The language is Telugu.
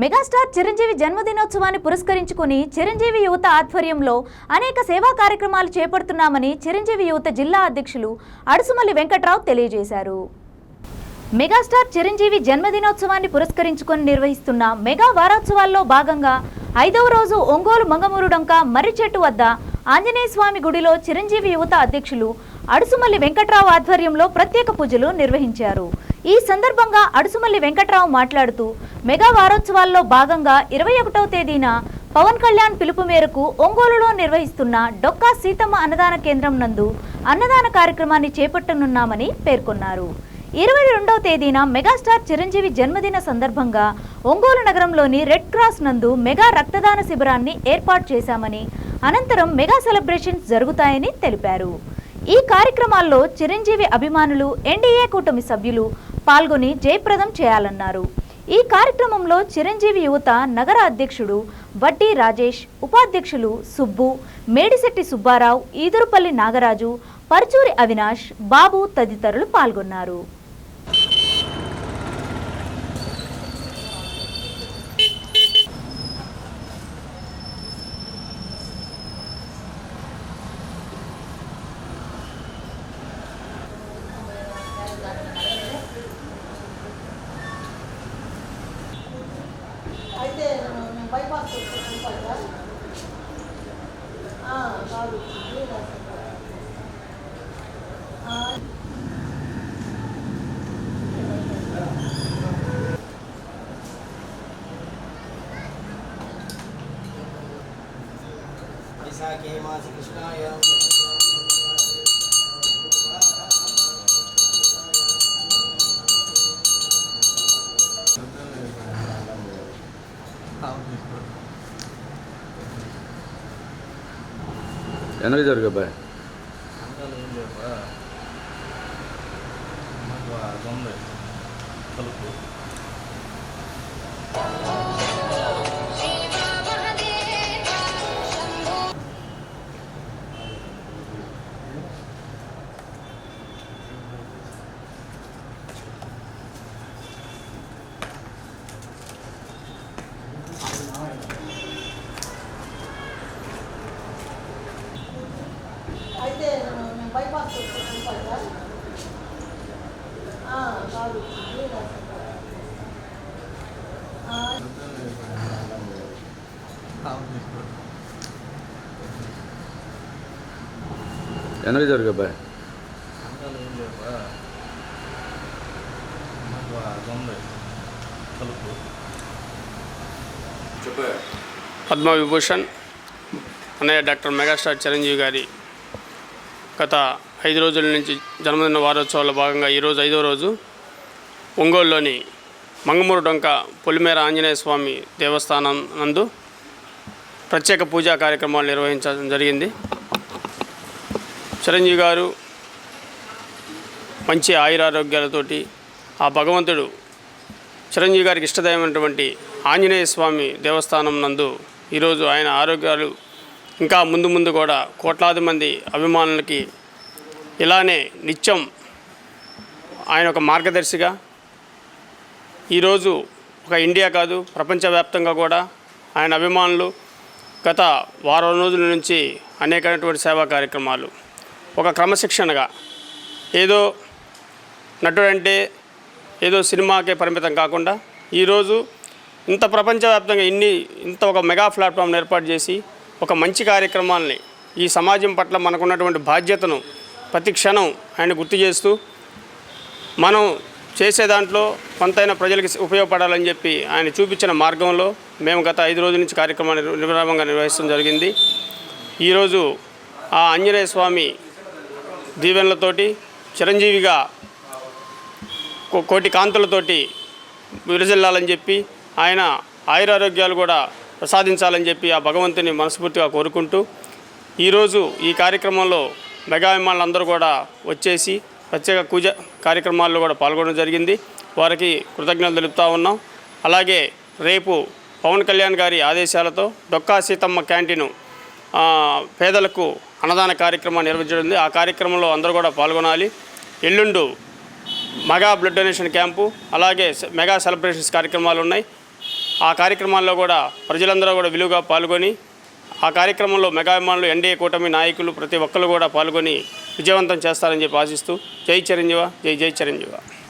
మెగాస్టార్ చిరంజీవి జన్మదినోత్సవాన్ని పురస్కరించుకుని చిరంజీవి యువత ఆధ్వర్యంలో అనేక సేవా కార్యక్రమాలు చేపడుతున్నామని చిరంజీవి యువత జిల్లా అధ్యక్షులు అడుసుమల్లి వెంకట్రావు తెలియజేశారు. మెగాస్టార్ చిరంజీవి జన్మదినోత్సవాన్ని పురస్కరించుకొని నిర్వహిస్తున్న మెగా వారోత్సవాల్లో భాగంగా ఐదవ రోజు ఒంగోలు మంగమూరుడంక మర్రి చెట్టు వద్ద ఆంజనేయ స్వామి గుడిలో చిరంజీవి యువత అధ్యక్షులు అడుసుమల్లి వెంకట్రావు ఆధ్వర్యంలో ప్రత్యేక పూజలు నిర్వహించారు. ఈ సందర్భంగా అడుసుమల్లి వెంకట్రావు మాట్లాడుతూ మెగా వారోత్సవాల్లో భాగంగా ఇరవై ఒకటవ తేదీన పవన్ కళ్యాణ్ పిలుపు మేరకు ఒంగోలులో నిర్వహిస్తున్న డొక్కా సీతమ్మ అన్నదాన కేంద్రం నందు అన్నదాన కార్యక్రమాన్ని చేపట్టనున్నామని పేర్కొన్నారు. ఇరవై రెండవ తేదీన మెగాస్టార్ చిరంజీవి జన్మదిన సందర్భంగా ఒంగోలు నగరంలోని రెడ్ క్రాస్ నందు మెగా రక్తదాన శిబిరాన్ని ఏర్పాటు చేశామని అనంతరం మెగా సెలబ్రేషన్స్ జరుగుతాయని తెలిపారు. ఈ కార్యక్రమాల్లో చిరంజీవి అభిమానులు ఎన్డీఏ కూటమి సభ్యులు పాల్గొని జయప్రదం చేయాలన్నారు. ఈ కార్యక్రమంలో చిరంజీవి యువత నగర అధ్యక్షుడు వడ్డీ రాజేష్ ఉపాధ్యక్షులు సుబ్బు మేడిశెట్టి సుబ్బారావు ఈదురుపల్లి నాగరాజు పరుచూరి అవినాష్ బాబు తదితరులు పాల్గొన్నారు అయితే మేము బైపాస్ కాదు. వైశాఖే మాసి కృష్ణాయ వెనక జరుగు అబ్బాయి కలుపు అయితే మేము బైపాస్ కాదు? వెనక జరుగు కలుపు పద్మవిభూషణ్ అన్నయ్య డాక్టర్ మెగాస్టార్ చిరంజీవి గారి గత ఐదు రోజుల నుంచి జన్మదిన వారోత్సవాల్లో భాగంగా ఈరోజు ఐదో రోజు ఒంగోలులోని మంగమూరు డొంక పొలిమేర ఆంజనేయ స్వామి దేవస్థానం నందు ప్రత్యేక పూజా కార్యక్రమాలు నిర్వహించడం జరిగింది. చిరంజీవి గారు మంచి ఆయురారోగ్యాలతోటి ఆ భగవంతుడు చిరంజీవి గారికి ఇష్టదైనటువంటి ఆంజనేయ స్వామి దేవస్థానం నందు ఈరోజు ఆయన ఆరోగ్యాలు ఇంకా ముందు ముందు కూడా కోట్లాది మంది అభిమానులకి ఇలానే నిత్యం ఆయన ఒక మార్గదర్శిగా ఈరోజు ఒక ఇండియా కాదు ప్రపంచవ్యాప్తంగా కూడా ఆయన అభిమానులు గత వారం రోజుల నుంచి అనేకమైనటువంటి సేవా కార్యక్రమాలు. ఒక క్రమశిక్షణగా ఏదో నటుడంటే ఏదో సినిమాకే పరిమితం కాకుండా ఈరోజు ఇంత ప్రపంచవ్యాప్తంగా ఇన్ని ఇంత ఒక మెగా ప్లాట్ఫామ్ ఏర్పాటు చేసి ఒక మంచి కార్యక్రమాల్ని ఈ సమాజం పట్ల మనకున్నటువంటి బాధ్యతను ప్రతి క్షణం ఆయన గుర్తు చేస్తూ మనం చేసే దాంట్లో కొంతైనా ప్రజలకి ఉపయోగపడాలని చెప్పి ఆయన చూపించిన మార్గంలో మేము గత ఐదు రోజుల నుంచి కార్యక్రమాన్ని నిర్విరామంగా నిర్వహించడం జరిగింది. ఈరోజు ఆ ఆంజనేయ స్వామి దీవెనలతోటి చిరంజీవిగా కోటి కాంతులతోటి విరజల్లాలని చెప్పి ఆయన ఆయురారోగ్యాలు కూడా ప్రసాదించాలని చెప్పి ఆ భగవంతుని మనస్ఫూర్తిగా కోరుకుంటూ ఈరోజు ఈ కార్యక్రమంలో మెగా అభిమానులందరూ కూడా వచ్చేసి ప్రత్యేక పూజ కార్యక్రమాల్లో కూడా పాల్గొనడం జరిగింది. వారికి కృతజ్ఞతలు తెలుపుతా ఉన్నాం. అలాగే రేపు పవన్ కళ్యాణ్ గారి ఆదేశాలతో డొక్కా సీతమ్మ క్యాంటీను పేదలకు అన్నదాన కార్యక్రమాన్ని నిర్వహించడం ఆ కార్యక్రమంలో అందరూ కూడా పాల్గొనాలి. ఎల్లుండు మెగా బ్లడ్ డొనేషన్ క్యాంపు అలాగే మెగా సెలబ్రేషన్స్ కార్యక్రమాలు ఉన్నాయి. ఆ కార్యక్రమాల్లో కూడా ప్రజలందరూ కూడా విలువగా పాల్గొని ఆ కార్యక్రమంలో మెగాభిమానులు ఎన్డీఏ కూటమి నాయకులు ప్రతి ఒక్కరు కూడా పాల్గొని విజయవంతం చేస్తారని చెప్పి ఆశిస్తూ జై చిరంజీవ జై జై చిరంజీవ.